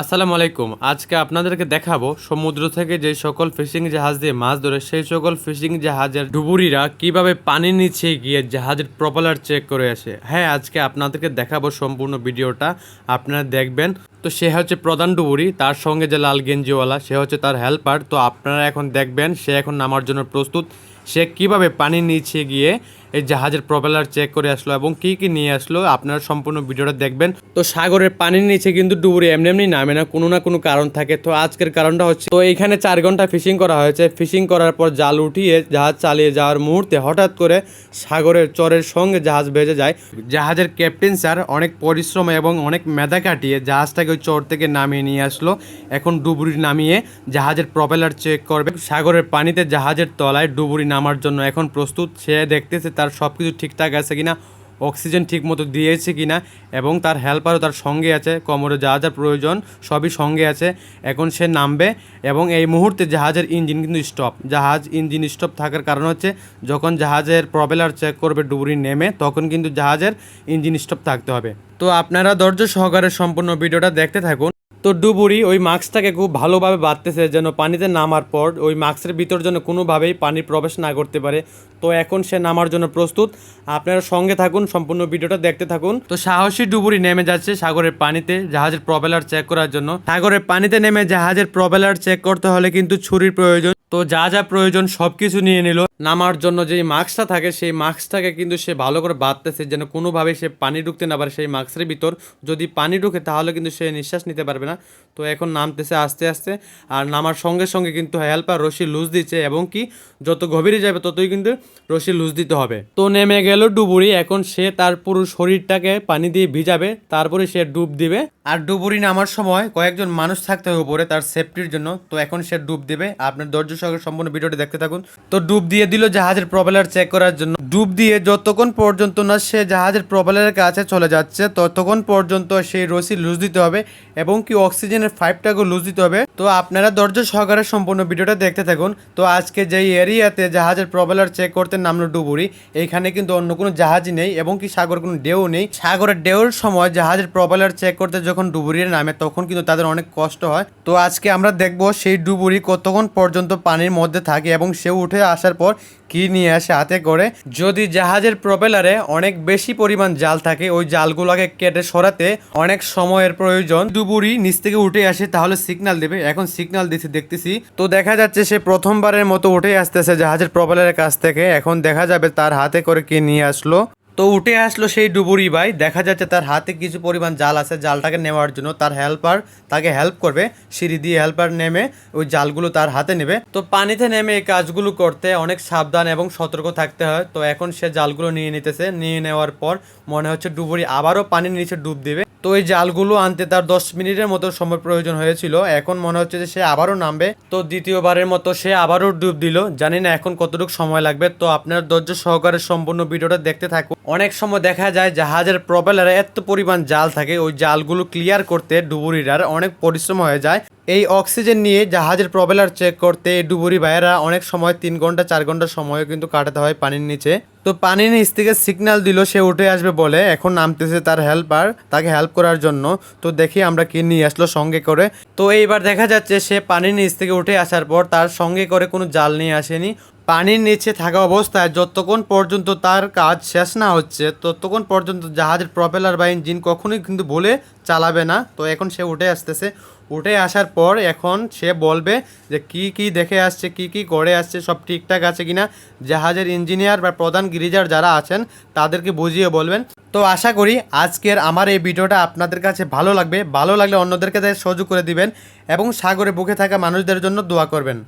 আসসালামু আলাইকুম। আজকে আপনাদেরকে দেখাবো সমুদ্র থেকে যে সকল ফিশিং জাহাজ দিয়ে মাছ ধরে, সেই সকল ফিশিং জাহাজের ডুবুরিরা কীভাবে পানির নিচে গিয়ে জাহাজের প্রপালার চেক করে আসে। হ্যাঁ আজকে আপনাদেরকে দেখাবো সম্পূর্ণ ভিডিওটা। আপনারা দেখবেন, তো সে হচ্ছে প্রধান ডুবুরি, তার সঙ্গে যে লাল গেঞ্জিওয়ালা, সে হচ্ছে তার হেল্পার তো আপনারা এখন দেখবেন, সে এখন নামার জন্য প্রস্তুত। সে কীভাবে পানির নিচে গিয়ে এই জাহাজের প্রপেলার চেক করে আসলো এবং কি কি নিয়ে আসলো আপনারা সম্পূর্ণ ভিডিওটা দেখবেন। তো সাগরের পানির নিচে কিন্তু ডুবুরি এমনি এমনি নামে না, কোনো না কোনো কারণ থাকে। তো আজকের কারণটা হচ্ছে, তো এখানে চার ঘণ্টা ফিশিং করা হয়েছে। ফিশিং করার পর জাল উঠিয়ে জাহাজ চালিয়ে যাওয়ার মুহূর্তে হঠাৎ করে সাগরের চরের সঙ্গে জাহাজ ভেজে যায়। জাহাজের ক্যাপ্টেন স্যার অনেক পরিশ্রম এবং অনেক মেধা কাটিয়ে জাহাজটাকে ওই চর থেকে নামিয়ে নিয়ে আসলো। এখন ডুবুরি নামিয়ে জাহাজের প্রপেলার চেক করবে। সাগরের পানিতে জাহাজের তলায় ডুবুরি নামার জন্য এখন প্রস্তুত। সে দেখতেছে তার সব কিছু ঠিকঠাক আছে কিনা, অক্সিজেন ঠিক মতো দিয়েছে কিনা এবং তার হেল্পারও তার সঙ্গে আছে, কোমরে যা যা প্রয়োজন সবই সঙ্গে আছে, এখন সে নামবে এবং এই মুহূর্তে জাহাজের ইঞ্জিন কিন্তু স্টপ জাহাজ ইঞ্জিন স্টপ থাকার কারণ হচ্ছে, যখন জাহাজের প্রপেলার চেক করবে, ডুবুরি নেমে, তখন কিন্তু জাহাজের ইঞ্জিন স্টপ থাকতে হবে। তো আপনারা ধৈর্য সহকারে সম্পূর্ণ ভিডিওটা দেখতে থাকুন। তো ডুবুরি ওই মাস্কটাকে খুব ভালোভাবে বাঁধতেছে যেন পানিতে নামার পর ওই মাস্কের ভিতর যেন কোনোভাবেই পানি প্রবেশ না করতে পারে। তো এখন সে নামার জন্য প্রস্তুত। আপনারা সঙ্গে থাকুন, সম্পূর্ণ ভিডিওটা দেখতে থাকুন। তো সাহসী ডুবুরি নেমে যাচ্ছে সাগরের পানিতে, জাহাজের প্রবেলার চেক করার জন্য। সাগরের পানিতে নেমে জাহাজের প্রবেলার চেক করতে হলে কিন্তু ছুরির প্রয়োজন। তো যা যা প্রয়োজন সব কিছু নিয়ে নিল। নামার জন্য যেই মাস্কটা থাকে, সেই মাস্কটাকে কিন্তু সে ভালো করে বাঁধতেছে যেন কোনোভাবে সে পানি ঢুকতে না পারে সেই মাস্কের ভিতর। যদি পানি ঢুকে তাহলে কিন্তু সে নিঃশ্বাস নিতে পারবে না। তো এখন নামতেছে আস্তে আস্তে আর নামার সঙ্গে সঙ্গে কিন্তু হেল্পার রশি লুজ দিচ্ছে এবং কি যত গভীরে যাবে ততই কিন্তু রশি লুজ দিতে হবে। তো নেমে গেল ডুবুরি। এখন সে তার পুরো শরীরটাকে পানি দিয়ে ভিজাবে, তারপরে সে ডুব দিবে। আর ডুবুরি নামার সময় কয়েকজন মানুষ থাকতে হবে উপরে তার সেফটির জন্য। তো এখন সে ডুব দিবে। আপনার ধৈর্য সহকারে সম্পূর্ণ ভিডিওটি দেখতে থাকুন। তো ডুব দিয়ে দিল জাহাজের প্রবেলার চেক করার জন্য। ডুব দিয়ে যতক্ষণ পর্যন্ত না সে জাহাজের প্রবেলারের কাছে চলে যাচ্ছে, ততক্ষণ পর্যন্ত সেই রসি লুজ দিতে হবে এবং কি অক্সিজেনের পাইপটাকে লুজ দিতে হবে। তো আপনারা ধৈর্য সহকারে সম্পূর্ণ ভিডিওটা দেখতে থাকুন। তো আজকে যেই এরিয়াতে জাহাজের প্রবেলার চেক করতে নামলো ডুবুরি, এইখানে কিন্তু অন্য কোনো জাহাজই নেই এবং কি সাগর কোনো ঢেউ নেই। সাগরের ঢেউর সময় জাহাজের প্রবেলার চেক করতে যখন ডুবুরির নামে তখন কিন্তু তাদের অনেক কষ্ট হয়। তো আজকে আমরা দেখব সেই ডুবুরি কতক্ষণ পর্যন্ত পানির মধ্যে থাকে এবং সে উঠে আসার পর কি নিয়ে আসে হাতে করে। যদি জাহাজের প্রপেলারে অনেক বেশি পরিমাণ জাল থাকে, ওই জালগুলোকে কেটে সরাতে অনেক সময়ের প্রয়োজন। ডুবুরি নিচ থেকে উঠে আসে, তাহলে সিগনাল দেবে এখন সিগন্যাল দিতে দেখতেছি। তো দেখা যাচ্ছে সে প্রথমবারের মতো উঠে আসতেছে জাহাজের প্রপেলারের কাছ থেকে। এখন দেখা যাবে তার হাতে করে কে নিয়ে আসলো। তো উঠে আসলো সেই ডুবুরি ভাই। দেখা যাচ্ছে তার হাতে কিছু পরিমাণ জাল আছে। জালটাকে নেওয়ার জন্য তার হেল্পার তাকে হেল্প করবে। সিঁড়ি দিয়ে হেল্পার নেমে ওই জালগুলো তার হাতে নেবে। তো পানিতে নেমে এই কাজগুলো করতে অনেক সাবধান এবং সতর্ক থাকতে হয়। তো এখন সে জালগুলো নিয়ে নিতেছে। নিয়ে নেওয়ার পর মনে হচ্ছে ডুবুরি আবারও পানির নিচে ডুব দেবে। তো এই জালগুলো আনতে তার দশ মিনিটের মতো সময় প্রয়োজন হয়েছিল। এখন মনে হচ্ছে যে সে আবারও নামবে। তো দ্বিতীয়বারের মতো সে আবারও ডুব দিল। জানি না এখন কতটুকু সময় লাগবে। তো আপনার ধৈর্য সহকারে সম্পূর্ণ ভিডিওটা দেখতে থাকুন। অনেক সময় দেখা যায় জাহাজের প্রবেলারে এত পরিমাণ জাল থাকে, ওই জালগুলো ক্লিয়ার করতে ডুবুরিরার অনেক পরিশ্রম হয়ে যায়। এই অক্সিজেন নিয়ে জাহাজের প্রবেলার চেক করতে ডুবুরি ভাইয়েরা অনেক সময় তিন ঘণ্টা, চার ঘণ্টা সময়ও কিন্তু কাটাতে হয় পানির নিচে। তো পানির নিচ থেকে সিগন্যাল দিল সে উঠে আসবে বলে, এখন নামতেছে তার হেল্পার তাকে হেল্প করার জন্য। তো দেখি আমরা কি নিয়ে আসলো সঙ্গে করে। তো এইবার দেখা যাচ্ছে সে পানির নিচ থেকে উঠে আসার পর তার সঙ্গে করে কোনো জাল নিয়ে আসেনি। পানির নিচে থাকা অবস্থায় যতক্ষণ পর্যন্ত তার কাজ শেষ না হচ্ছে, ততক্ষণ পর্যন্ত জাহাজের প্রপেলার বা ইঞ্জিন কখনোই কিন্তু বলে চালাবে না। তো এখন সে উঠে আসতেছে। উঠে আসার পর এখন সে বলবে যে কি কি দেখে আসছে, কি কি করে আসছে, সব ঠিকঠাক আছে কিনা। জাহাজের ইঞ্জিনিয়ার বা প্রধান গিরিজার যারা আছেন, তাদেরকে বুঝিয়ে বলবেন। তো আশা করি আজকের আমার এই ভিডিওটা আপনাদের কাছে ভালো লাগবে। ভালো লাগলে অন্যদেরকে সহযোগ করে দিবেন এবং সাগরে বুকে থাকা মানুষদের জন্য দোয়া করবেন।